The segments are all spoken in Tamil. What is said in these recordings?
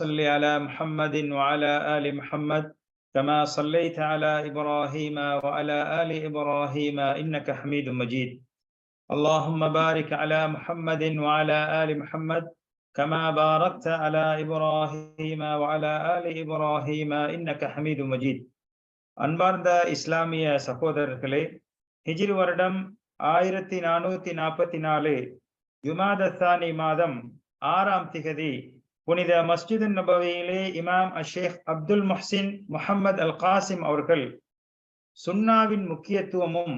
صل على محمد وعلى آل محمد كما صليت على إبراهيم وعلى آل إبراهيم إنك حميد مجيد اللهم بارك على محمد وعلى آل محمد كما باركت على إبراهيم وعلى آل إبراهيم إنك حميد مجيد அன்பார்ந்த இஸ்லாமிய சகோதரர்களே ஹிஜிர் வருடம் ஆயிரத்தி நானூத்தி நாற்பத்தி நாலு யுமாதத்தானி மாதம் ஆறாம் திகதி புனித மஸ்ஜித் நபவியிலே இமாம் அஷேக் அப்துல் முஹ்சின் முஹம்மது அல் காசிம் அவர்கள் சுன்னாவின் முக்கியத்துவமும்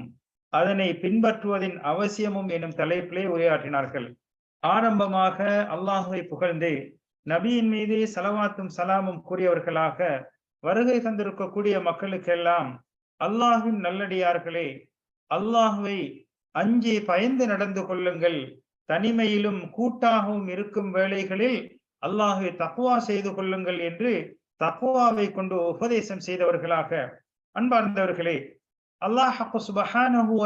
அதனை பின்பற்றுவதின் அவசியமும் எனும் தலைப்பிலே உரையாற்றினார்கள். ஆரம்பமாக அல்லாஹுவை புகழ்ந்து நபியின் மீது சலவாத்தும் சலாமும் கூறியவர்களாக வருகை தந்திருக்கக்கூடிய மக்களுக்கெல்லாம் அல்லாஹின் நல்லடியார்களே அல்லாஹுவை அஞ்சி பயந்து நடந்து கொள்ளுங்கள். தனிமையிலும் கூட்டாகவும் இருக்கும் வேளைகளில் அல்லாஹுவை தக்குவா செய்து கொள்ளுங்கள் என்று தக்குவாவை கொண்டு உபதேசம் செய்தவர்களாக அன்பார்ந்தவர்களே அல்லாஹு சுபஹானஹுவ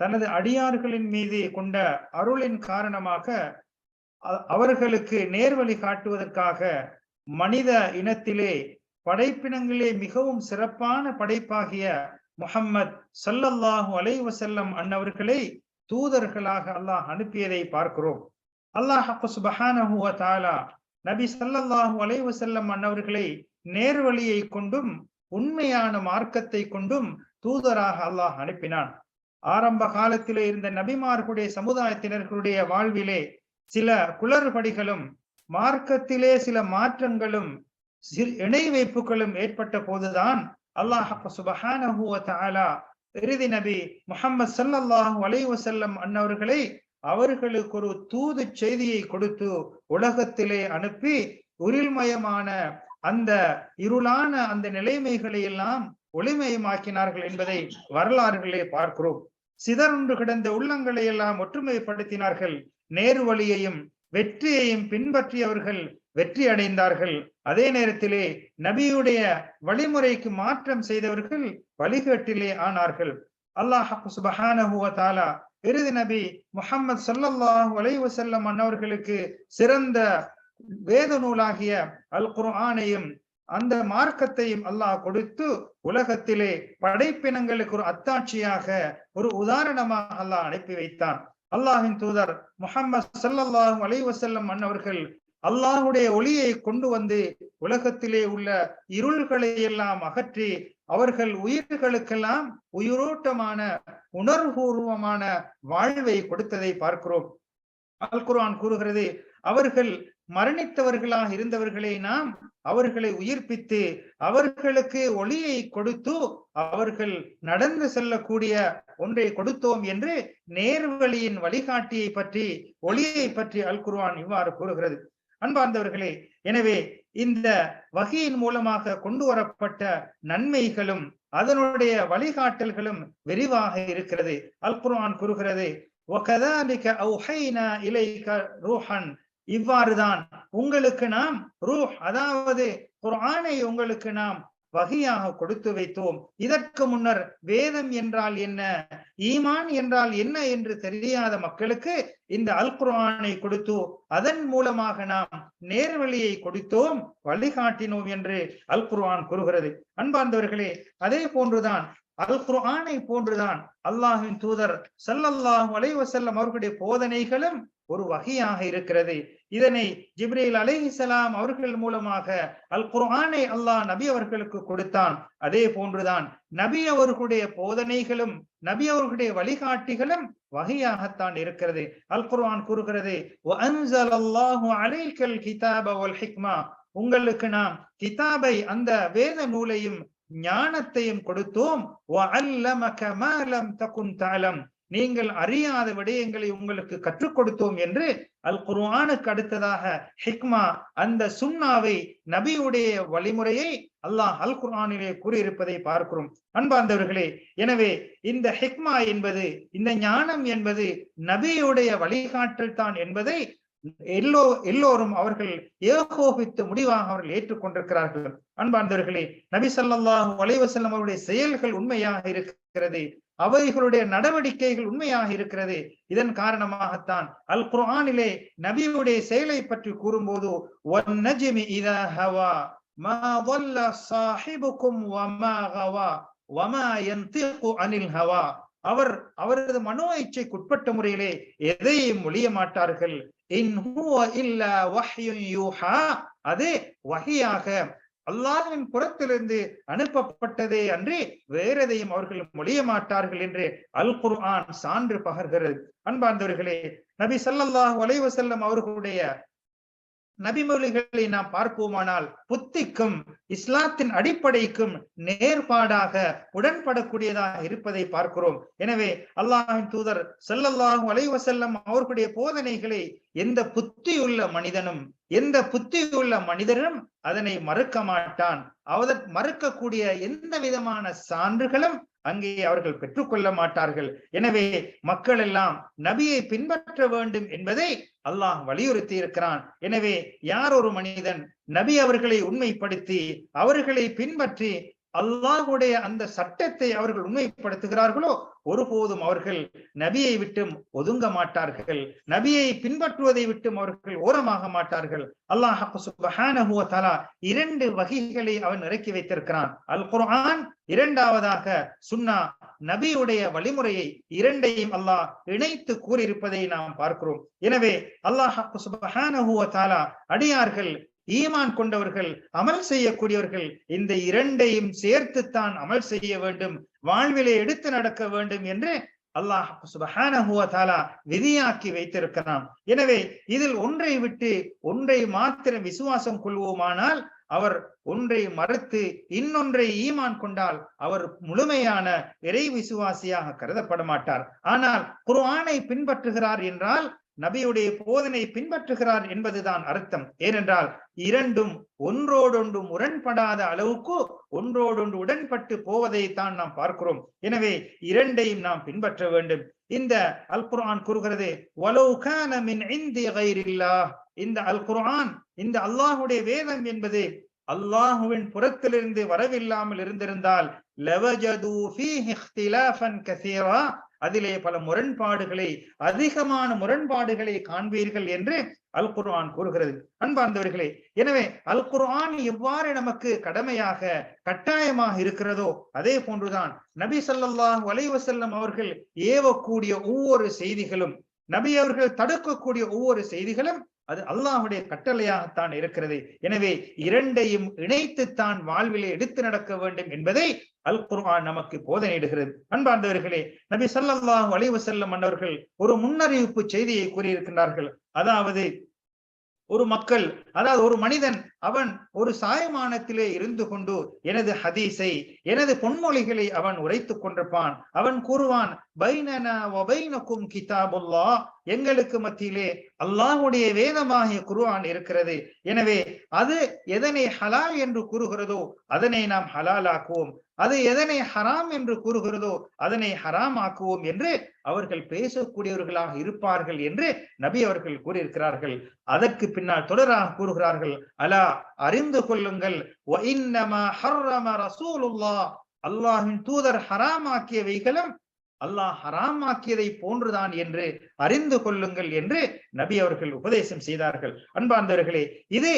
தனது அடியார்களின் மீது கொண்ட அருளின் காரணமாக அவர்களுக்கு நேர்வழி காட்டுவதற்காக மனித இனத்திலே படைப்பினங்களே மிகவும் சிறப்பான படைப்பாகிய முஹம்மத் சல்லல்லாஹு அலைவசல்லம் அன்னவர்களை தூதர்களாக அல்லாஹ் அனுப்பியதை பார்க்கிறோம். அல்லாஹ் சுபஹானஹு தாலா நபி சல்லல்லாஹு அலை வசல்லம் அன்னவர்களை நேர்வழியை கொண்டும் உண்மையான மார்க்கத்தை கொண்டும் தூதராக அல்லாஹ் அனுப்பினான். ஆரம்ப காலத்திலே இருந்த நபிமார்களுடைய சமுதாயத்தினர்களுடைய வாழ்விலே சில குளறுபடிகளும் மார்க்கத்திலே சில மாற்றங்களும் இணை வைப்புகளும் ஏற்பட்ட போதுதான் அல்லாஹ் சுபஹானஹு தாலா இறுதி நபி முஹம்மது சல்லாஹூ அலைஹி வஸல்லம் அன்னவர்களை அவர்களுக்கு ஒரு தூது செய்தியை கொடுத்து உலகத்திலே அனுப்பி உரில்மயமான அந்த இருளான அந்த நிலைமைகளை எல்லாம் ஒளிமயமாக்கினார்கள் என்பதை வரலாறுகளே பார்க்கிறோம். சிதறுண்டு கிடந்த உள்ளங்களை எல்லாம் ஒற்றுமைப்படுத்தினார்கள். நேர்வழியையும் வெற்றியையும் பின்பற்றியவர்கள் வெற்றி அடைந்தார்கள். அதே நேரத்திலே நபியுடைய வழிமுறைக்கு மாற்றம் செய்தவர்கள் வழிகேட்டிலே ஆனார்கள். அல்லாஹ் சுபஹானஹுவ தாலா இறுதி நபி முகமது சல்லல்லாஹு அலை வசல்லம் அன்னவர்களுக்கு சிறந்த வேத நூலாகிய அல் குர்ஆனையும் அந்த மார்க்கத்தையும் அல்லாஹ் கொடுத்து உலகத்திலே படைப்பினங்களுக்கு ஒரு அத்தாட்சியாக ஒரு உதாரணமாக அல்லாஹ் அனுப்பி வைத்தான். அல்லாஹின் தூதர் முகமது சல்லல்லாஹு அலை வசல்லம் அன்னவர்கள் அல்லாஹுடைய ஒளியை கொண்டு வந்து உலகத்திலே உள்ள இருள்களை எல்லாம் அகற்றி அவர்கள் உயிர்களுக்கெல்லாம் உயிரோட்டமான உணர்வுபூர்வமான வாழ்வை கொடுத்ததை பார்க்கிறோம். அல்குரான் கூறுகிறது அவர்கள் மரணித்தவர்களாக இருந்தவர்களை நாம் அவர்களை உயிர்ப்பித்து அவர்களுக்கு ஒளியை கொடுத்து அவர்கள் நடந்து செல்லக்கூடிய ஒன்றை கொடுத்தோம் என்று நேர்வழியின் வழிகாட்டியை பற்றி ஒளியை பற்றி அல் குர்ஆன் இவ்வாறு கூறுகிறது. அன்பார்ந்தவர்களே எனவே இந்த வகையின் மூலமாக கொண்டு வரப்பட்ட நன்மைகளும் அதனுடைய வழிகாட்டல்களும் விரிவாக இருக்கிறது. அல் குர்ஆன் கூறுகிறது இவ்வாறுதான் உங்களுக்கு நாம் ரூஹ் அதாவது குர்ஆனை உங்களுக்கு நாம் வகையாக கொடுத்து வைத்தோம். இதற்கு முன்னர் வேதம் என்றால் என்ன? ஈமான் என்றால் என்ன என்று தெரியாத மக்களுக்கு இந்த அல் குர்ஆனை கொடுத்து அதன் மூலமாக நாம் நேர்வழியை கொடுத்தோம் வழிகாட்டினோம் என்று அல் குர்ஆன் கூறுகிறது. அன்பார்ந்தவர்களே அதே போன்றுதான் அல் குர்ஆனை போன்றுதான் அல்லாஹின் தூதர் சல்லல்லாஹு அலைவசல்லம் அவர்களுடைய போதனைகளும் ஒரு வகையாக இருக்கிறது. இதனை ஜிப்ரேல் அலைஹிசலாம் அவர்கள் மூலமாக அல் குர்ஆனை அல்லாஹ் நபி அவர்களுக்கு கொடுத்தான். அதே போன்றுதான் நபி அவர்களுடைய போதனைகளும் நபி அவர்களுடைய வழிகாட்டிகளும் வகையாகத்தான் இருக்கிறது. அல் குர்ஆன் கூறுகிறது உங்களுக்கு நாம் கிதாபை அந்த வேத நூலையும் ஞானத்தையும் கொடுத்தோம். நீங்கள் அறியாத விடயங்களை உங்களுக்கு கற்றுக் கொடுத்தோம் என்று அல் குர்ஆனுக்கு அடுத்ததாக ஹிக்மா அந்த சுன்னாவை நபியுடைய வழிமுறையை அல்லாஹ் அல் குர்ஆனிலே கூறியிருப்பதை பார்க்கிறோம். அன்பார்ந்தவர்களே எனவே இந்த ஹிக்மா என்பது இந்த ஞானம் என்பது நபியுடைய வழிகாட்டல் தான் என்பதை எல்லோ எல்லோரும் அவர்கள் ஏகோபித்து முடிவாக அவர்கள் ஏற்றுக்கொண்டிருக்கிறார்கள். அன்பார்ந்தவர்களே நபி சல்லாஹூ அலைஹி அவருடைய செயல்கள் உண்மையாக இருக்கிறது. அவைகளுடைய நடவடிக்கைகள் உண்மையாக இருக்கிறது. இதன் காரணமாகத்தான் அல் குரானிலே நபியுடைய செயலை பற்றி கூறும்போது அவர் அவரது மனோ இச்சைக்குட்பட்ட முறையிலே எதையும் ஒழிய மாட்டார்கள். அது வகையாக அல்லாஹின் புறத்திலிருந்து அனுப்பப்பட்டதே அன்றி வேறெதையும் அவர்கள் மொழிய மாட்டார்கள் என்று அல் குர்ஆன் சான்று பகர்கிறது. அன்பார்ந்தவர்களே நபி ஸல்லல்லாஹு வலைவசல்லம் அவர்களுடைய நபிமொழிகளை நாம் பார்ப்போமானால் புத்திக்கும் இஸ்லாத்தின் அடிப்படைக்கும் நேர்பாடாக உடன்படக்கூடியதாக இருப்பதை பார்க்கிறோம். எனவே அல்லாஹின் தூதர் ஸல்லல்லாஹு அலைவசல்லம் அவர்களுடைய போதனைகளை எந்த புத்தியுள்ள மனிதனும் எந்த புத்தியுள்ள மனிதனும் அதனை மறுக்க மாட்டான். அவதற் மறுக்கக்கூடிய எந்த விதமான சான்றுகளும் அங்கே அவர்கள் பெற்றுக்கொள்ள மாட்டார்கள். எனவே மக்கள் எல்லாம் நபியை பின்பற்ற வேண்டும் என்பதை அல்லாஹ் வலியுறுத்தி இருக்கிறான் எனவே யார் ஒரு மனிதன் நபி அவர்களை உண்மைப்படுத்தி அவர்களை பின்பற்றி அல்லாஹுடைய அந்த சட்டத்தை அவர்கள் உண்மைப்படுத்துகிறார்களோ ஒருபோதும் அவர்கள் நபியை விட்டும் ஒதுங்க மாட்டார்கள். நபியை பின்பற்றுவதை விட்டும் அவர்கள் ஓரமாக மாட்டார்கள். அல்லாஹ் தலா இரண்டு வகைகளை அவன் இறக்கி வைத்திருக்கிறான். அல் குர்ஆன் இரண்டாவதாக சுன்னா நபியுடைய வழிமுறையை இரண்டையும் அல்லாஹ் இணைத்து கூறியிருப்பதை நாம் பார்க்கிறோம். எனவே அல்லாஹ் சுப்ஹானஹு வ அடியார்கள் ஈமான் கொண்டவர்கள் அமல் செய்யக்கூடியவர்கள் இந்த இரண்டையும் சேர்த்துத்தான் அமல் செய்ய வேண்டும் வாழ்விலே எடுத்து நடக்க வேண்டும் என்று அல்லாஹ் சுபஹானஹு தாலா விதியாக்கி வைத்திருக்கிறான். எனவே இதில் ஒன்றை விட்டு ஒன்றை மாத்திரம் விசுவாசம் கொள்வோமானால் அவர் ஒன்றை மறுத்து இன்னொன்றை ஈமான் கொண்டால் அவர் முழுமையான இறை விசுவாசியாக கருதப்பட மாட்டார். ஆனால் குர்ஆனை பின்பற்றுகிறார் என்றால் நபியுடைய போதனை பின்பற்றுகிறார் என்பதுதான் அர்த்தம். ஏனென்றால் இரண்டும் ஒன்றோடொன்று முரண்படாத அளவுக்கு ஒன்றோடொன்று உடன்பட்டு போவதை தான் நாம் பார்க்கிறோம். எனவே இரண்டையும் நாம் பின்பற்ற வேண்டும். இந்த அல் குர்ஆன் கூறுகிறது "வலவ் மின் இந்த அல் குர்ஆன் இந்த அல்லாஹுடைய வேதம் என்பது அல்லாஹுவின் புறத்திலிருந்து வரவில்லாமல் இருந்திருந்தால் அதிலே பல முரண்பாடுகளை அதிகமான முரண்பாடுகளை காண்பீர்கள் என்று அல் குர்ஆன் கூறுகிறது. அன்பார்ந்தவர்களே எனவே அல் குர்ஆன் எவ்வாறு நமக்கு கடமையாக கட்டாயமாக இருக்கிறதோ அதே போன்றுதான் நபி ஸல்லல்லாஹு அலைஹி அவர்கள் ஏவக்கூடிய ஒவ்வொரு செய்திகளும் நபி அவர்கள் தடுக்கக்கூடிய ஒவ்வொரு செய்திகளும் அது அல்லாஹுடைய கட்டளையாகத்தான் இருக்கிறது. எனவே இரண்டையும் இணைத்துத்தான் வாழ்விலே எடுத்து நடக்க வேண்டும் என்பதை அல் குர்ஆன் நமக்கு போதனையிடுகிறது. அன்பார்ந்தவர்களே நபி சல்லாஹ் வளைவு செல்லும் மன்னர்கள் ஒரு முன்னறிவிப்பு செய்தியை கூறியிருக்கின்றார்கள். அதாவது ஒரு மக்கள் அதாவது ஒரு மனிதன் அவன் ஒரு சாயமானத்திலே இருந்து கொண்டு எனது ஹதீஸை எனது பொன்மொழிகளை அவன் உரைத்துக் கொண்டிருப்பான். அவன் கூறுவான் பைனனா கிதாபுல்லா எங்களுக்கு மத்தியிலே அல்லாஹ்வுடைய வேதமாகிய குருவான் இருக்கிறது. எனவே அது எதனை ஹலால் என்று கூறுகிறதோ அதனை நாம் ஹலாலாக்குவோம். அது எதனை ஹராம் என்று கூறுகிறதோ அதனை ஹராம் ஆக்குவோம் என்று அவர்கள் பேசக்கூடியவர்களாக இருப்பார்கள் என்று நபி அவர்கள் கூறியிருக்கிறார்கள். அதற்கு பின்னால் தொடராக கூறுகிறார்கள் அலா அறிந்து கொள்ளுங்கள் அல்லாஹின் தூதர் ஹராமாக்கியவைகளும் அல்லாஹ் ஹராமாக்கியதை போன்றுதான் என்று அறிந்து கொள்ளுங்கள் என்று நபி அவர்கள் உபதேசம் செய்தார்கள். அன்பார்ந்தவர்களே இது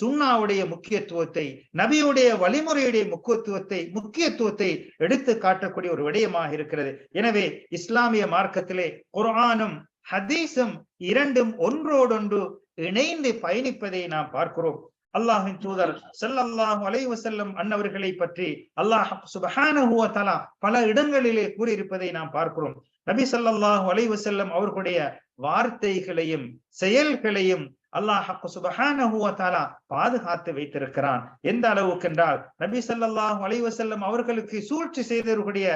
சுண்ணாவுடைய முக்கியத்துவத்தை நபியுடைய வழிமுறையுடைய முக்கியத்துவத்தை முக்கியத்துவத்தை எடுத்து காட்டக்கூடிய ஒரு விடயமாக இருக்கிறது. எனவே இஸ்லாமிய மார்க்கத்திலே குரானும் ஹதீஸும் இரண்டும் ஒன்றோடொன்று இணைந்து பயணிப்பதை நாம் பார்க்கிறோம். அல்லாஹின் தூதர் செல்லல்லாஹு அலைவு செல்லும் அன்னவர்களை பற்றி அல்லாஹ் சுபஹானஹுவ தலா பல இடங்களிலே கூறியிருப்பதை நாம் பார்க்கிறோம். நபி சல்லாஹு அலைவு செல்லும் அவர்களுடைய வார்த்தைகளையும் செயல்களையும் அல்லாஹ் சுபஹானஹுவ வ பாதுகாத்து வைத்திருக்கிறான். எந்த அளவுக்கு என்றால் நபி சல்லாஹு அலைவு செல்லும் அவர்களுக்கு சூழ்ச்சி செய்தவர்களுடைய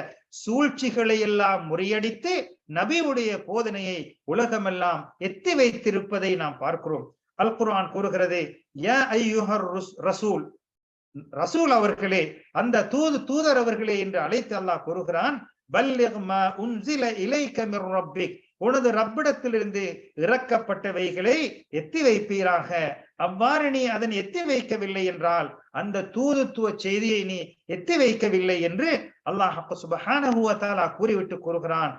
சூழ்ச்சிகளை எல்லாம் முறியடித்து நபியுடைய போதனையை உலகமெல்லாம் எத்தி வைத்திருப்பதை நாம் பார்க்கிறோம். அல் குரான் கூறுகிறது ரசூல். ரசூல் அவர்களே அந்த தூது தூதர் அவர்களே என்று அழைத்து அல்லாஹ் கூறுகிறான் ரப்பிக். உனது ரப்பிடத்திலிருந்து இறக்கப்பட்டவைகளை எத்தி வைப்பீராக. அவ்வாறு நீ அதனை எத்தி வைக்கவில்லை என்றால் அந்த தூதுத்துவ செய்தியை நீ எத்தி வைக்கவில்லை என்று அல்லாஹ் சுபஹானஹு வ தஆலா கூறிவிட்டு கூறுகிறான்.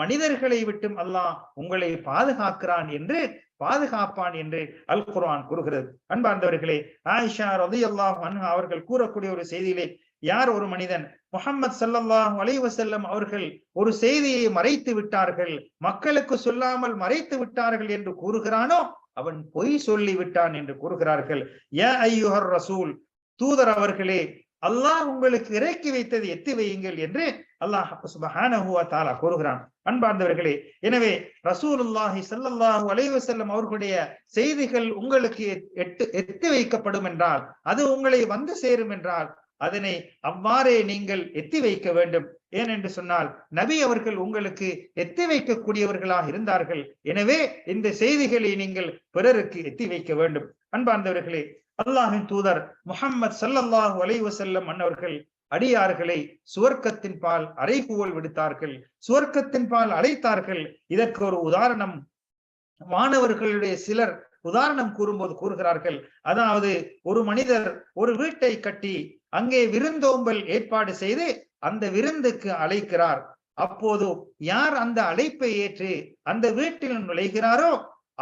மனிதர்களை விட்டும் அல்லாஹ் உங்களை பாதுகாக்கிறான் என்று பாதுகாப்பான் என்று அல் குர்ஆன் கூறுகிறது. அன்பார்ந்தவர்களே ஆயிஷா ரதி அன்ஹா அவர்கள் கூறக்கூடிய ஒரு செய்தியிலே யார் ஒரு மனிதன்? முகமது சல்லாஹ் அலைவசல்லம் அவர்கள் ஒரு செய்தியை மறைத்து விட்டார்கள். மக்களுக்கு சொல்லாமல் மறைத்து விட்டார்கள் என்று கூறுகிறானோ அவன் பொய் சொல்லி விட்டான் என்று கூறுகிறார்கள். ஏ ஐயுஹர் ரசூல் தூதர் அவர்களே அல்லாஹ் உங்களுக்கு இறக்கி வைத்தது எத்தி வையுங்கள் என்று அல்லாஹ் சுபஹானஹுவா தாலா கூறுகிறான். அன்பார்ந்தவர்களே எனவே ரசூலுல்லாஹி ஸல்லல்லாஹு அலைஹி செல்லும் அவர்களுடைய செய்திகள் உங்களுக்கு எட்டு எத்தி வைக்கப்படும் என்றால் அது உங்களை வந்து சேரும் என்றால் அதனை அவ்வாறே நீங்கள் எத்தி வைக்க வேண்டும். ஏனென்று சொன்னால் நபி அவர்கள் உங்களுக்கு எத்தி வைக்கக்கூடியவர்களாக இருந்தார்கள். எனவே இந்த செய்திகளை நீங்கள் பிறருக்கு எத்தி வைக்க வேண்டும். அன்பார்ந்தவர்களே அல்லாஹின் தூதர் முஹம்மது சல்லல்லாஹு அலைவசல்லம் அன்னவர்கள் அடியார்களை சுவர்க்கத்தின் பால் அறைகூவல் விடுத்தார்கள். சுவர்க்கத்தின் பால் அழைத்தார்கள் இதற்கு ஒரு உதாரணம். மாணவர்களுடைய சிலர் உதாரணம் கூறும்போது கூறுகிறார்கள். அதாவது ஒரு மனிதர் ஒரு வீட்டை கட்டி அங்கே விருந்தோம்பல் ஏற்பாடு செய்து அந்த விருந்துக்கு அழைக்கிறார். அப்போது யார் அந்த அழைப்பை ஏற்று அந்த வீட்டில் நுழைகிறாரோ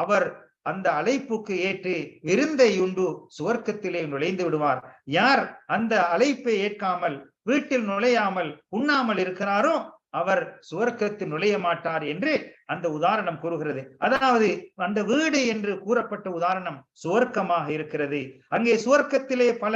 அவர் அந்த அழைப்புக்கு ஏற்று விருந்தை உண்டு சுவர்க்கத்திலே நுழைந்து விடுவார். யார் அந்த அழைப்பை ஏற்காமல் வீட்டில் நுழையாமல் உண்ணாமல் இருக்கிறாரோ அவர் சுவர்க்கத்தில் நுழைய மாட்டார் என்று அந்த உதாரணம் கூறுகிறது. அதாவது அந்த வீடு என்று கூறப்பட்ட உதாரணம் சுவர்க்கமாக இருக்கிறது. அங்கே சுவர்க்கத்திலே பல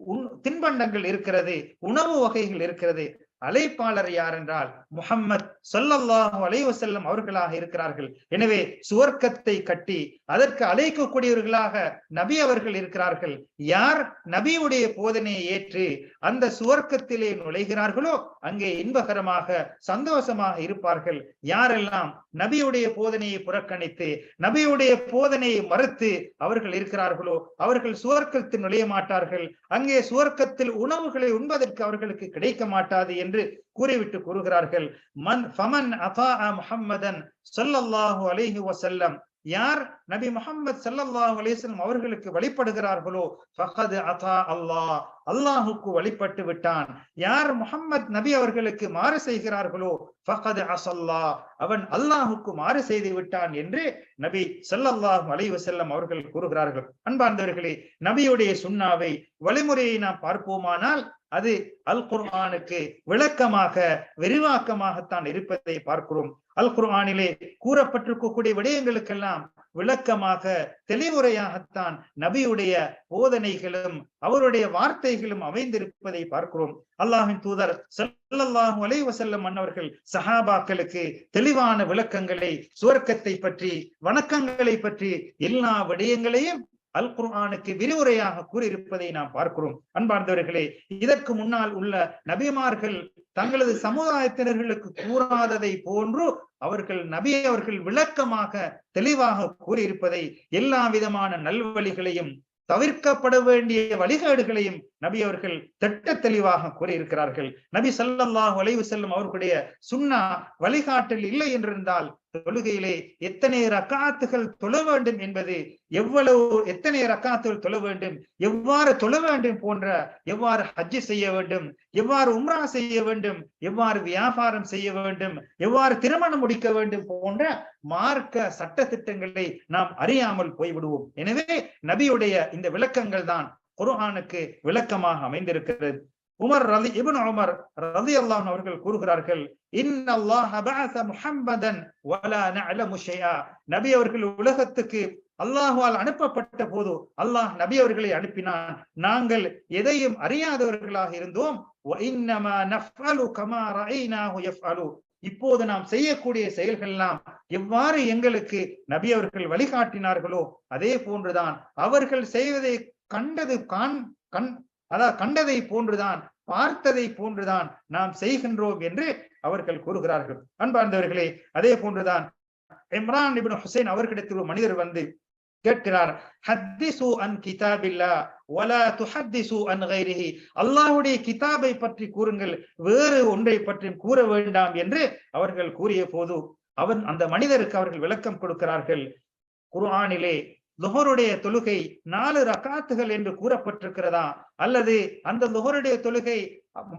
உண் தின்பண்டங்கள் இருக்கிறது உணவு வகைகள் இருக்கிறது. அழைப்பாளர் யார் என்றால் முஹம்மத் சொல்லல்லாஹு அலைவசல்லம் அவர்களாக இருக்கிறார்கள். எனவே சுவர்க்கத்தை கட்டி அதற்கு அழைக்கக்கூடியவர்களாக நபி அவர்கள் இருக்கிறார்கள். யார் நபியுடைய போதனையை ஏற்று அந்த சுவர்க்கத்திலே நுழைகிறார்களோ அங்கே இன்பகரமாக சந்தோஷமாக இருப்பார்கள். யாரெல்லாம் நபியுடைய போதனையை புறக்கணித்து நபியுடைய போதனையை மறுத்து அவர்கள் இருக்கிறார்களோ அவர்கள் சுவர்க்கத்தில் நுழைய மாட்டார்கள். அங்கே சுவர்க்கத்தில் உணவுகளை உண்பதற்கு அவர்களுக்கு கிடைக்க மாட்டாது என்று கூறிவிட்டு கூறுகிறார்கள் மன் ஃபமன் அஃபா முஹம்மதன் சொல்லல்லாஹு அலைஹி யார்? நபி முகமது சல்லல்லாஹ் அலிஸ்லம் அவர்களுக்கு வழிபடுகிறார்களோ? ஃபஹது அதா அல்லாஹ் அல்லாஹுக்கு வழிபட்டு விட்டான். யார் முஹம்மத் நபி அவர்களுக்கு மாறு செய்கிறார்களோ? ஃபஹது அசல்லா. அவன் அல்லாஹுக்கு மாறு செய்து விட்டான் என்று நபி சல்லல்லாஹ் அலைஹி அவர்கள் கூறுகிறார்கள். அன்பார்ந்தவர்களே நபியுடைய சுண்ணாவை வழிமுறையை நாம் பார்ப்போமானால் அது அல் குர்ஆனுக்கு விளக்கமாக விரிவாக்கமாகத்தான் இருப்பதை பார்க்கிறோம். அல் குர்ஆனிலே கூறப்பட்டிருக்கக்கூடிய விடயங்களுக்கெல்லாம் விளக்கமாக தெளிவுரையாகத்தான் நபியுடைய போதனைகளும் அவருடைய வார்த்தைகளும் அமைந்திருப்பதை பார்க்கிறோம். அல்லாஹின் தூதர் செல்லல்லாஹு அலைஹி வஸல்லம் மன்னவர்கள் சஹாபாக்களுக்கு தெளிவான விளக்கங்களை சுவர்க்கத்தை பற்றி வணக்கங்களை பற்றி எல்லா விடயங்களையும் அல் குர்ஆனுக்கு விரிவுரையாக கூறியிருப்பதை நாம் பார்க்கிறோம். அன்பார்ந்தவர்களே இதற்கு முன்னால் உள்ள நபிமார்கள் தங்களது சமுதாயத்தினர்களுக்கு கூறாததை போன்று அவர்கள் நபி அவர்கள் விளக்கமாக தெளிவாக கூறியிருப்பதை எல்லா விதமான நல்வழிகளையும் தவிர்க்கப்பட வேண்டிய வழிகேடுகளையும் நபி அவர்கள் திட்ட தெளிவாக கூறியிருக்கிறார்கள். நபி சல்லாஹ் வளைவு செல்லும் அவர்களுடைய சுன்னா வழிகாட்டல் இல்லை என்றிருந்தால் தொழுகையிலே எத்தனை ரக்காத்துகள் தொழ வேண்டும் என்பது எவ்வளவு எத்தனை ரக்காத்துகள் தொழ வேண்டும் எவ்வாறு தொழ வேண்டும் போன்ற எவ்வாறு ஹஜ்ஜி செய்ய வேண்டும் எவ்வாறு உம்ரா செய்ய வேண்டும் எவ்வாறு வியாபாரம் செய்ய வேண்டும் எவ்வாறு திருமணம் முடிக்க வேண்டும் போன்ற மார்க்க சட்ட திட்டங்களை நாம் அறியாமல் போய்விடுவோம். எனவே நபியுடைய இந்த விளக்கங்கள் தான் குர்ஹானுக்கு விளக்கமாக அமைந்திருக்கிறது. உமர் ரலி இபன் உமர் ரலியல்லாஹு அவர்கள் கூறுகிறார்கள் இன் அல்லாஹ் முஹம்மதன் நபி அவர்கள் உலகத்துக்கு அல்லாஹ்வால் அனுப்பப்பட்ட போது அல்லாஹ் நபி அவர்களை அனுப்பினான். நாங்கள் எதையும் அறியாதவர்களாக இருந்தோம். இப்போது நாம் செய்யக்கூடிய செயல்கள் எல்லாம் எவ்வாறு எங்களுக்கு நபி அவர்கள் வழிகாட்டினார்களோ அதே போன்றுதான் அவர்கள் செய்வதை கண்டது காண் கண் அதாவது கண்டதை போன்றுதான் பார்த்ததை போன்றுதான் நாம் செய்கின்றோம் என்று அவர்கள் கூறுகிறார்கள். அன்பார்ந்தவர்களே அதே போன்றுதான் இம்ரான் இபின் ஹுசைன் அவர்களிடத்தில் ஒரு மனிதர் வந்து கேட்கிறார் ஹத்திசு அன் கிதாபில்லா வலா துஹத்திசு அன் கைரிஹி? அல்லாஹுடைய கிதாபை பற்றி கூறுங்கள் வேறு ஒன்றை பற்றி கூற வேண்டாம் என்று அவர்கள் கூறிய போது அவன் அந்த மனிதருக்கு அவர்கள் விளக்கம் கொடுக்கிறார்கள். குர்ஆனிலே லுஹருடைய தொழுகை நாலு ரக்காத்துகள் என்று கூறப்பட்டிருக்கிறதா? அல்லது அந்த லுகருடைய தொழுகை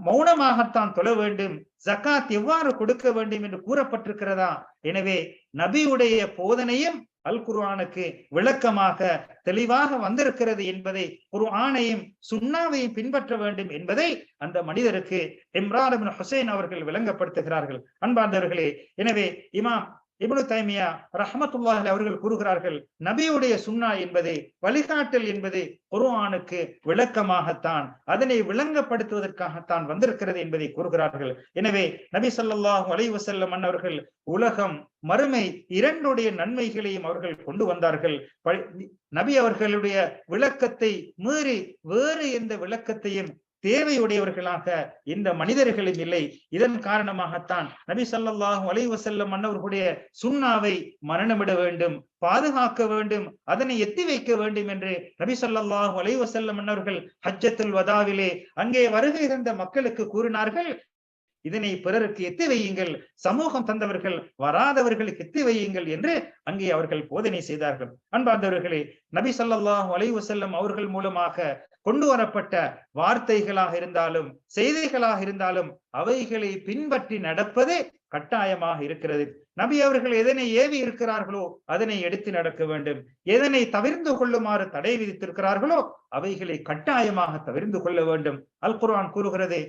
மௌனமாகத்தான் தொழ வேண்டும் ஜக்காத் எவ்வாறு கொடுக்க வேண்டும் என்று கூறப்பட்டிருக்கிறதா? எனவே நபியுடைய போதனையும் அல் குர்ஆனுக்கு விளக்கமாக தெளிவாக வந்திருக்கிறது என்பதை குர்ஆனையும் சுண்ணாவையும் பின்பற்ற வேண்டும் என்பதை அந்த மனிதருக்கு இம்ரான் ஹுசைன் அவர்கள் விளங்கப்படுத்துகிறார்கள். அன்பார்ந்தவர்களே எனவே இமாம் இப்னு தைமியா ரஹமத்துல்லாஹ் அவர்கள் கூறுகிறார்கள் நபியுடைய சுன்னா என்பது வழிகாட்டல் என்பது குர்ஆனுக்கு விளக்கமாகத்தான் அதனை விளங்கப்படுத்துவதற்காகத்தான் வந்திருக்கிறது என்பதை கூறுகிறார்கள். எனவே நபி ஸல்லல்லாஹு அலைஹி வஸல்லம் உலகம் மறுமை இரண்டுடைய நன்மைகளையும் அவர்கள் கொண்டு வந்தார்கள். நபி அவர்களுடைய விளக்கத்தை மீறி வேறு எந்த விளக்கத்தையும் தேவையுடையவர்களாக இந்த மனிதர்களும் இல்லை. இதன் காரணமாகத்தான் நபி ஸல்லல்லாஹு அலைஹி மன்னவர்களுடைய சுண்ணாவை மரணமிட வேண்டும் பாதுகாக்க வேண்டும் அதனை எத்தி வைக்க வேண்டும் என்று நபி ஸல்லல்லாஹு அலைஹி வஸல்லம் ஹஜ்ஜத்துல் வதாவிலே அங்கே வருகை இருந்த மக்களுக்கு கூறினார்கள். இதனை பிறருக்கு எத்தி வையுங்கள் சமூகம் தந்தவர்கள் வராதவர்களுக்கு எத்தி வையுங்கள் என்று அங்கே அவர்கள் போதனை செய்தார்கள். அன்பார்ந்தவர்களே நபி ஸல்லல்லாஹு அலைஹி அவர்கள் மூலமாக கொண்டு வரப்பட்ட வார்த்தைகளாக இருந்தாலும் செய்திகளாக இருந்தாலும் அவைகளை பின்பற்றி நடப்பதே கட்டாயமாக இருக்கிறது. நபி அவர்கள் எதனை ஏவி இருக்கிறார்களோ அதனை எடுத்து நடக்க வேண்டும். எதனை தவிர்ந்து கொள்ளுமாறு தடை விதித்திருக்கிறார்களோ அவைகளை கட்டாயமாக தவிர்ந்து கொள்ள வேண்டும். அல் குரான் கூறுகிறது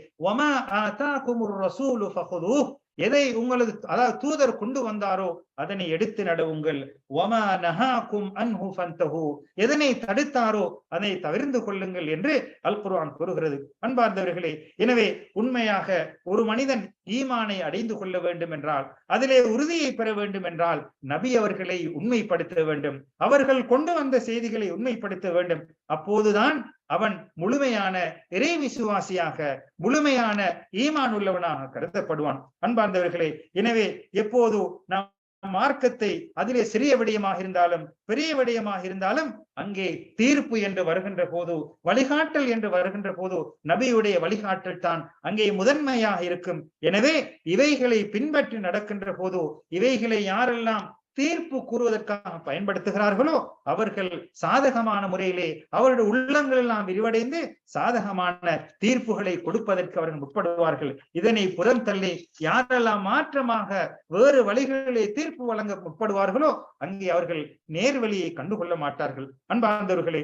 எதை உங்களது அதாவது தூதர் கொண்டு வந்தாரோ அதனை எடுத்து நடவுங்கள். ஒமா நஹாக்கும் அன்ஹு ஃபன்தஹு." எதனை தடுத்தாரோ அதை தவிர்ந்து கொள்ளுங்கள் என்று அல் குர்ஆன் கூறுகிறது. அன்பார்ந்தவர்களே எனவே உண்மையாக ஒரு மனிதன் ஈமானை அடைந்து கொள்ள வேண்டும் என்றால் அதிலே உறுதியை பெற வேண்டும் என்றால் நபி அவர்களை உண்மைப்படுத்த வேண்டும். அவர்கள் கொண்டு வந்த செய்திகளை உண்மைப்படுத்த வேண்டும். அப்போதுதான் அவன் முழுமையான இறை விசுவாசியாக முழுமையான ஈமான் உள்ளவனாக கருதப்படுவான். அன்பார்ந்தவர்களே எனவே எப்போது நாம் மார்க்கத்தை அதிலே சிறிய விடயமாக இருந்தாலும் பெரிய விடயமாக இருந்தாலும் அங்கே தீர்ப்பு என்று வருகின்ற போது வழிகாட்டல் என்று வருகின்ற போது நபியுடைய வழிகாட்டல் தான் அங்கே முதன்மையாக இருக்கும். எனவே இவைகளை பின்பற்றி நடக்கின்ற போது இவைகளை யாரெல்லாம் தீர்ப்பு கூறுவதற்காக பயன்படுத்துகிறார்களோ அவர்கள் சாதகமான முறையிலே அவருடைய உள்ளங்கள் எல்லாம் விரிவடைந்து சாதகமான தீர்ப்புகளை கொடுப்பதற்கு அவர்கள் முற்படுவார்கள். இதனை புறம் தள்ளி யாரெல்லாம் மாற்றமாக வேறு வழிகளிலே தீர்ப்பு வழங்க முற்படுவார்களோ அங்கே அவர்கள் நேர்வழியை கண்டுகொள்ள மாட்டார்கள். அன்பார்ந்தவர்களே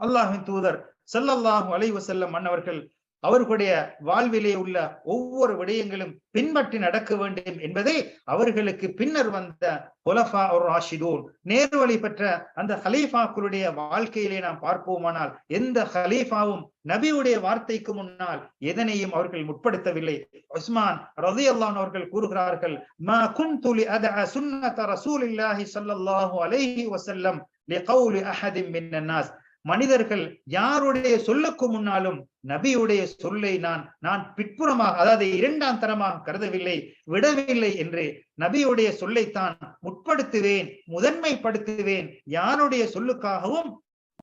அல்லாஹின் தூதர் ஸல்லல்லாஹு அலைவு செல்லம் மன்னவர்கள் அவர்களுடைய வாழ்விலே உள்ள ஒவ்வொரு விடயங்களும் பின்பற்றி நடக்க வேண்டும் என்பதை அவர்களுக்கு பின்னர் வந்த ஒலஃபா ஒரு ராஷிதூன் நேர்வழி பெற்ற அந்த ஹலீஃபாக்களுடைய வாழ்க்கையிலே நாம் பார்ப்போமானால் எந்த ஹலீஃபாவும் நபியுடைய வார்த்தைக்கு முன்னால் எதனையும் அவர்கள் முற்படுத்தவில்லை. உஸ்மான் ரதி அல்லான் அவர்கள் கூறுகிறார்கள் மா குன்து அத அதஅ சுன்னத ரசூலில்லாஹி ஸல்லல்லாஹு அலைஹி வசல்லம் லிகௌலி அஹதிம் மின்னன் நாஸ். மனிதர்கள் யாருடைய சொல்லுக்கு முன்னாலும் நபியுடைய சொல்லை நான் நான் பிற்புறமாக அதாவது இரண்டாம் தரமாக கருதவில்லை விடவில்லை என்று நபியுடைய சொல்லைத்தான் முற்படுத்துவேன் முதன்மைப்படுத்துவேன் யாருடைய சொல்லுக்காகவும்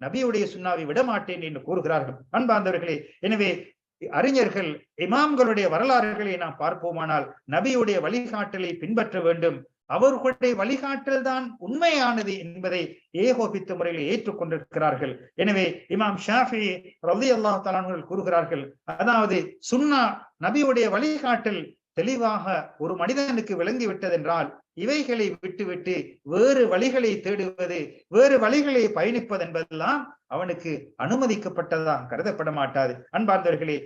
நபியுடைய சுண்ணாவை விடமாட்டேன் என்று கூறுகிறார்கள். அன்பார்ந்தவர்களே எனவே அறிஞர்கள் இமாம்களுடைய வரலாறுகளை நாம் பார்ப்போமானால் நபியுடைய வழிகாட்டலை பின்பற்ற வேண்டும். அவர்களுடைய வழிகாட்டல் தான் உண்மையானது என்பதை ஏகோபித்த முறையில் ஏற்றுக்கொண்டிருக்கிறார்கள். எனவே இமாம் ஷாஃபி ரவி அல்லாஹ் கூறுகிறார்கள் அதாவது சுன்னா நபியுடைய வழிகாட்டல் தெளிவாக ஒரு மனிதனுக்கு விளங்கி விட்டதென்றால் இவைகளை விட்டுவிட்டு வேறு வழிகளை தேடுவது வேறு வழிகளை பயணிப்பது என்பதெல்லாம் அவனுக்கு அனுமதிக்கப்பட்டதாக கருதப்பட மாட்டாது அன்பார்ந்தவர்களே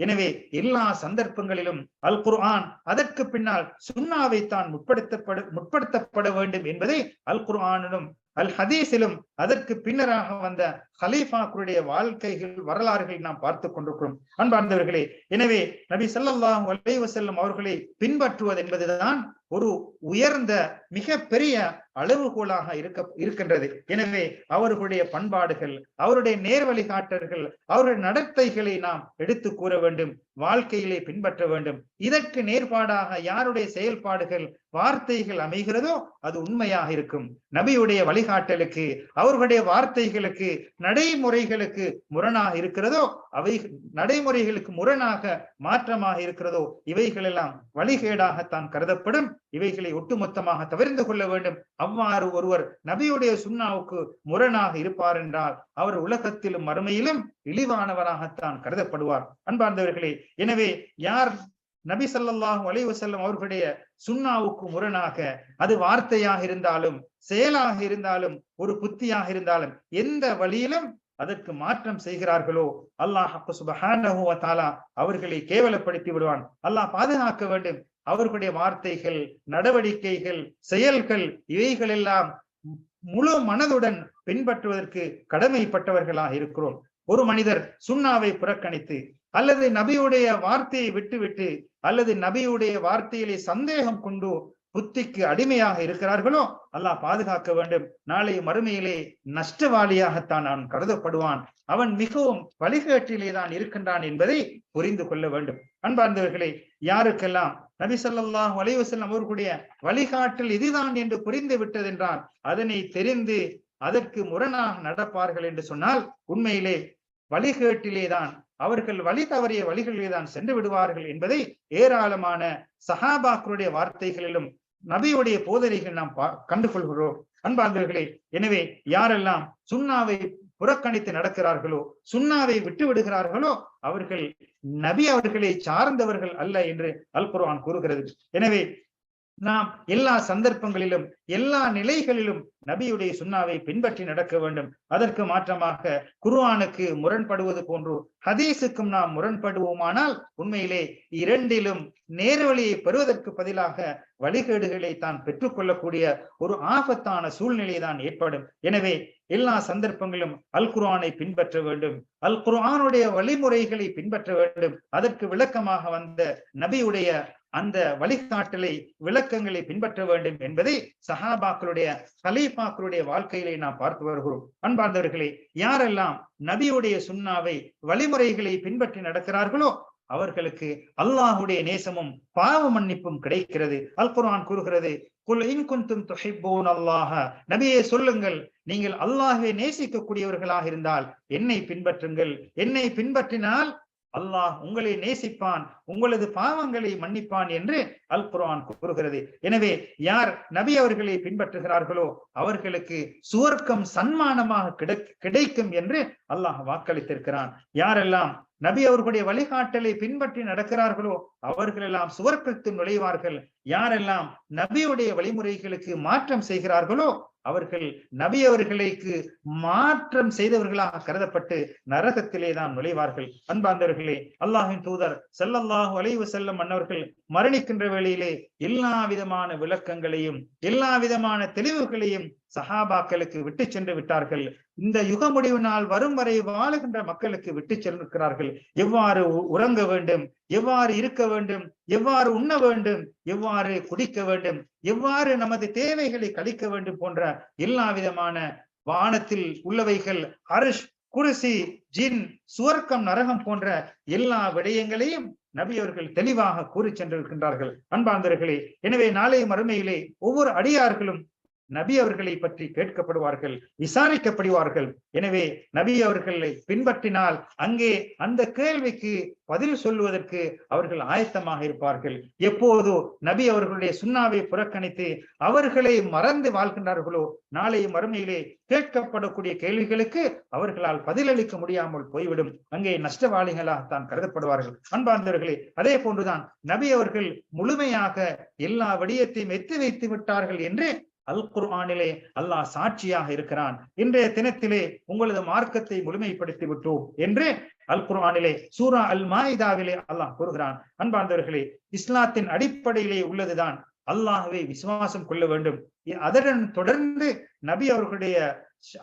எனவே எல்லா சந்தர்ப்பங்களிலும் அல் குர்ஆன் அதற்கு பின்னால் சுன்னாவை தான் முற்படுத்தப்பட முற்படுத்தப்பட வேண்டும் என்பதை அல் குர்ஆனிலும் அல் ஹதீஸிலும் அதற்கு பின்னராக வந்த ஹலீஃபாக்களுடைய வாழ்க்கைகள் வரலாறுகளை நாம் பார்த்து கொண்டிருக்கிறோம். அன்பார்ந்தவர்களே எனவே நபி ஸல்லல்லாஹு அலைஹி செல்லும் அவர்களை பின்பற்றுவது என்பதுதான் ஒரு உயர்ந்த மிக பெரிய அளவுகோலாக இருக்க இருக்கின்றது. எனவே அவர்களுடைய பண்பாடுகள் அவருடைய நேர் வழிகாட்டல்கள் அவருடைய நடத்தைகளை நாம் எடுத்து கூற வேண்டும் வாழ்க்கையிலே பின்பற்ற வேண்டும். இதற்கு நேர்பாடாக யாருடைய செயல்பாடுகள் வார்த்தைகள் அமைகிறதோ அது உண்மையாக இருக்கும். நபியுடைய வழி வழிகாட்டலுக்கு அவர்களுடைய வார்த்தைகளுக்கு நடைமுறைகளுக்கு முரணாக இருக்கிறதோ அவை நடைமுறைகளுக்கு முரணாக மாற்றமாக இருக்கிறதோ இவைகளெல்லாம் வழிகேடாகத்தான் கருதப்படும். இவைகளை ஒட்டுமொத்தமாக தவிர்த்து கொள்ள வேண்டும். அவ்வாறு ஒருவர் நபியுடைய சுண்ணாவுக்கு முரணாக இருப்பார் என்றால் அவர் உலகத்திலும் மறுமையிலும் இழிவானவராகத்தான் கருதப்படுவார். அன்பார்ந்தவர்களே எனவே யார் நபி ஸல்லல்லாஹு அலைஹி அவர்களுடைய சுண்ணாவுக்கு முரணாக அது வார்த்தையாக இருந்தாலும் செயலாக இருந்தாலும் ஒரு புத்தியாக இருந்தாலும் எந்த வழியிலும் அதற்கு மாற்றம் செய்கிறார்களோ? அல்லாஹ் சுபஹானஹு அவர்களை கேவலப்படுத்தி விடுவான். அல்லாஹ் பாதுகாக்க வேண்டும். அவர்களுடைய வார்த்தைகள் நடவடிக்கைகள் செயல்கள் இவைகள் எல்லாம் முழு மனதுடன் பின்பற்றுவதற்கு கடமைப்பட்டவர்களாக இருக்கிறோம். ஒரு மனிதர் சுண்ணாவை புறக்கணித்து அல்லது நபியுடைய வார்த்தையை விட்டுவிட்டு அல்லது நபியுடைய வார்த்தையிலே சந்தேகம் கொண்டு புத்திக்கு அடிமையாக இருக்கிறார்களோ அல்லாஹ் பாதுகாக்க வேண்டும். நாளை மறுமையிலே நஷ்டவாளியாகத்தான் அவன் கருதப்படுவான். அவன் மிகவும் வழிகேட்டிலே தான் இருக்கின்றான் என்பதை புரிந்து கொள்ள வேண்டும். அன்பார்ந்தவர்களே யாருக்கெல்லாம் நபி சொல்லாஹ் வலைவசல்லம் அவர்களுடைய வழிகாட்டல் இதுதான் என்று புரிந்து விட்டதென்றால் அதனை தெரிந்து அதற்கு முரணாக நடப்பார்கள் என்று சொன்னால் உண்மையிலே வழிகேட்டிலே தான் அவர்கள் வழி தவறிய வழிகளிலே தான் சென்று விடுவார்கள் என்பதை ஏராளமான சஹாபாக்களுடைய வார்த்தைகளிலும் நபியுடைய போதனைகள் நாம் கண்டுகொள்கிறோம். அன்பார்ந்தவர்களே எனவே யாரெல்லாம் சுண்ணாவை புறக்கணித்து நடக்கிறார்களோ சுண்ணாவை விட்டு விடுகிறார்களோ அவர்கள் நபி அவர்களை சார்ந்தவர்கள் அல்ல என்று அல் குர்ஆன் கூறுகிறது. எனவே நாம் எல்லா சந்தர்ப்பங்களிலும் எல்லா நிலைகளிலும் நபியுடைய சுண்ணாவை பின்பற்றி நடக்க வேண்டும். அதற்கு மாற்றமாக குர்ஆனுக்கு முரண்படுவது போன்று ஹதீஸுக்கும் நாம் முரண்படுவோமானால் உண்மையிலே இரண்டிலும் நேர்வழியை பெறுவதற்கு பதிலாக வழிகேடுகளை தான் பெற்றுக்கொள்ளக்கூடிய ஒரு ஆபத்தான சூழ்நிலை தான் ஏற்படும். எனவே எல்லா சந்தர்ப்பங்களிலும் அல் குர்ஆனை பின்பற்ற வேண்டும். அல் குர்ஆனுடைய வழிமுறைகளை பின்பற்ற வேண்டும். அதற்கு விளக்கமாக வந்த நபியுடைய அந்த வழிகாட்டலை விளக்கங்களை பின்பற்ற வேண்டும் என்பதை சஹாபாக்களுடைய சலீபாக்களுடைய வாழ்க்கையிலே நாம் பார்த்து வருகிறோம். அன்பார்ந்தவர்களே யாரெல்லாம் நபியுடைய சுண்ணாவை வழிமுறைகளை பின்பற்றி நடக்கிறார்களோ அவர்களுக்கு அல்லாஹுடைய நேசமும் பாவ மன்னிப்பும் கிடைக்கிறது. அல் கூறுகிறது குல் இன்குந்தும் குன்தும் அல்லாஹ. நபியே சொல்லுங்கள் நீங்கள் அல்லாஹை நேசிக்கக்கூடியவர்களாக இருந்தால் என்னை பின்பற்றுங்கள். என்னை பின்பற்றினால் அல்லாஹ் உங்களை நேசிப்பான் உங்களது பாவங்களை மன்னிப்பான் என்று அல் குரான் கூறுகிறது. எனவே யார் நபி அவர்களை பின்பற்றுகிறார்களோ அவர்களுக்கு சுவர்க்கம் சன்மானமாக கிடைக்கும் என்று அல்லாஹ் வாக்களித்திருக்கிறான். யாரெல்லாம் நபி அவர்களுடைய வழிகாட்டலை பின்பற்றி நடக்கிறார்களோ அவர்கள் எல்லாம் சுவர்க்கத்தில் நுழைவார்கள். யாரெல்லாம் நபியுடைய வழிமுறைகளுக்கு மாற்றம் செய்கிறார்களோ அவர்கள் நபி அவர்களுக்கு மாற்றம் செய்தவர்களாக கருதப்பட்டு நரகத்திலே தான் நுழைவார்கள். அன்பார்ந்தவர்களே அல்லாஹின் தூதர் செல்லல்லாஹு அலைவு செல்லும் மன்னவர்கள் மரணிக்கின்ற வேளையிலே எல்லா விதமான விளக்கங்களையும் எல்லா விதமான தெளிவுகளையும் சஹாபாக்களுக்கு விட்டு சென்று விட்டார்கள். இந்த யுக முடிவு நாள் வரும் வரை வாழுகின்ற மக்களுக்கு விட்டு சென்றிருக்கிறார்கள் எவ்வாறு உறங்க வேண்டும்? எவ்வாறு இருக்க வேண்டும்? எவ்வாறு உண்ண வேண்டும்? எவ்வாறு குடிக்க வேண்டும்? எவ்வாறு நமது தேவைகளை கழிக்க வேண்டும் போன்ற எல்லா விதமான வானத்தில் உள்ளவைகள் அரிஷ் குருசி ஜின் சுவர்க்கம் நரகம் போன்ற எல்லா விடயங்களையும் நபி அவர்கள் தெளிவாக கூறி சென்றிருக்கின்றார்கள். அன்பார்ந்தவர்களே எனவே நாளைய மறுமையிலே ஒவ்வொரு அடியார்களும் நபி அவர்களை பற்றி கேட்கப்படுவார்கள் விசாரிக்கப்படுவார்கள். எனவே நபி அவர்களை பின்பற்றினால் அங்கே அந்த கேள்விக்கு பதில் சொல்லுவதற்கு அவர்கள் ஆயத்தமாக இருப்பார்கள். எப்போதோ நபி அவர்களுடைய சுண்ணாவை புறக்கணித்து அவர்களை மறந்து வாழ்கின்றார்களோ நாளைய மறுமையிலே கேட்கப்படக்கூடிய கேள்விகளுக்கு அவர்களால் பதிலளிக்க முடியாமல் போய்விடும். அங்கே நஷ்டவாளிகளாகத்தான் கருதப்படுவார்கள். அன்பார்ந்தவர்களே அதே போன்றுதான் நபி அவர்கள் முழுமையாக எல்லா விடயத்தையும் எத்தி வைத்து விட்டார்கள் என்று அல் குர்ஆனிலே அல்லாஹ் சாட்சியாக இருக்கிறான். இன்றைய தினத்திலே உங்களது மார்க்கத்தை முழுமைப்படுத்தி விட்டோம் என்று அல் குர்ஆனிலே சூரா அல் மாயிதாவிலே அல்லாஹ் கூறுகிறான். அன்பார்ந்தவர்களே இஸ்லாத்தின் அடிப்படையிலே உள்ளதுதான் அல்லாஹுவை விசுவாசம் கொள்ள வேண்டும். அதனுடன் தொடர்ந்து நபி அவர்களுடைய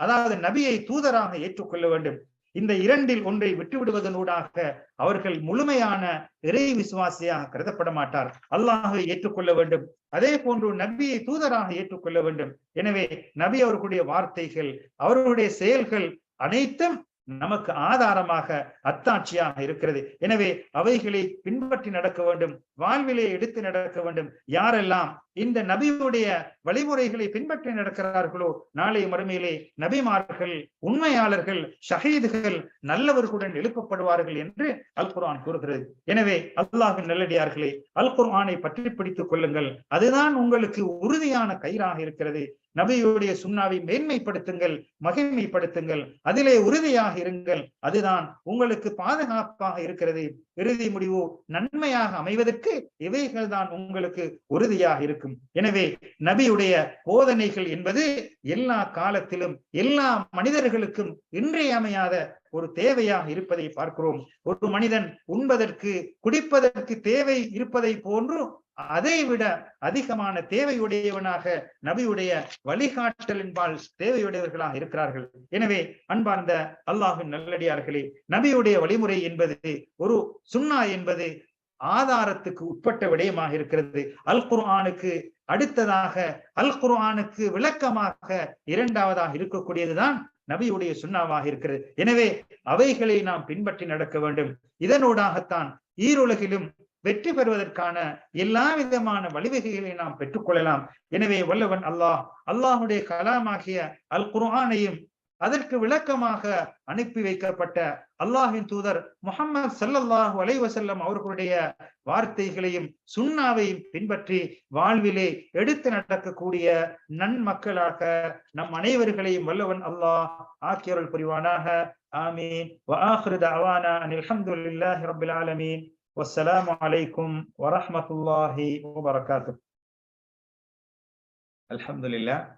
அதாவது நபியை தூதராக ஏற்றுக்கொள்ள வேண்டும். இந்த இரண்டில் ஒன்றை விட்டுவிடுவதனூடாக அவர்கள் முழுமையான இறை விசுவாசியாக கருதப்பட மாட்டார். அல்லாஹை ஏற்றுக்கொள்ள வேண்டும். அதே போன்று நபியை தூதராக ஏற்றுக்கொள்ள வேண்டும். எனவே நபி அவர்களுடைய வார்த்தைகள் அவர்களுடைய செயல்கள் அனைத்தும் நமக்கு ஆதாரமாக அத்தாட்சியாக இருக்கிறது. எனவே அவைகளை பின்பற்றி நடக்க வேண்டும். வாழ்விலே எடுத்து நடக்க வேண்டும். யாரெல்லாம் இந்த நபியுடைய வழிமுறைகளை பின்பற்றி நடக்கிறார்களோ நாளை மறுமையிலே நபிமார்கள் உண்மையாளர்கள் ஷஹீதுகள் நல்லவர்களுடன் எழுப்பப்படுவார்கள் என்று அல் குர்ஆன் கூறுகிறது. எனவே அல்லாஹின் நல்லடியார்களே அல் குர்ஆனை பற்றி பிடித்துக் கொள்ளுங்கள். அதுதான் உங்களுக்கு உறுதியான கயிறாக இருக்கிறது. நபியுடைய சுண்ணாவை மேன்மைப்படுத்துங்கள் மகிமைப்படுத்துங்கள் அதிலே உறுதியாக இருங்கள். அதுதான் உங்களுக்கு பாதுகாப்பாக இருக்கிறது. இறுதி முடிவு நன்மையாக அமைவதற்கு இவைகள் தான் உங்களுக்கு உறுதியாக இருக்கும். எனவே நபியுடைய போதனைகள் என்பது எல்லா காலத்திலும் எல்லா மனிதர்களுக்கும் இன்றியமையாத ஒரு தேவையாக இருப்பதை பார்க்கிறோம். ஒரு மனிதன் உண்பதற்கு குடிப்பதற்கு தேவை இருப்பதை போன்று அதை விட அதிகமான தேவையுடையவனாக நபியுடைய வழிகாட்டலின்பால் தேவையுடையவர்களாக இருக்கிறார்கள். எனவே அன்பார்ந்த அல்லாஹின் நல்லடியார்களே நபியுடைய வழிமுறை என்பது ஒரு சுண்ணா என்பது ஆதாரத்துக்கு உட்பட்ட விடயமாக இருக்கிறது. அல் குர்ஆனுக்கு அடுத்ததாக அல் குர்ஆனுக்கு விளக்கமாக இரண்டாவதாக இருக்கக்கூடியதுதான் நபியுடைய சுண்ணாவாக இருக்கிறது. எனவே அவைகளை நாம் பின்பற்றி நடக்க வேண்டும். இதனூடாகத்தான் ஈருலகிலும் வெற்றி பெறுவதற்கான எல்லா விதமான வழிவகைகளை நாம் பெற்றுக்கொள்ளலாம் எனவே வல்லவன் அல்லாஹ் அல்லாஹுடைய கலாமாகிய அல் குர்ஆனையும் அதற்கு விளக்கமாக அனுப்பி வைக்கப்பட்ட அல்லாஹின் தூதர் முகமது சல்லல்லாஹு அலைவசல்லம் அவர்களுடைய வார்த்தைகளையும் சுண்ணாவையும் பின்பற்றி வாழ்விலே எடுத்து நடக்கக்கூடிய நன்மக்களாக நம் அனைவர்களையும் வல்லவன் அல்லாஹ் ஆக்கியவர்கள் புரிவானாக. ஆமீன். அலமதுல்லாஹி ரபில் والسلام عليكم ورحمة الله وبركاته. الحمد لله.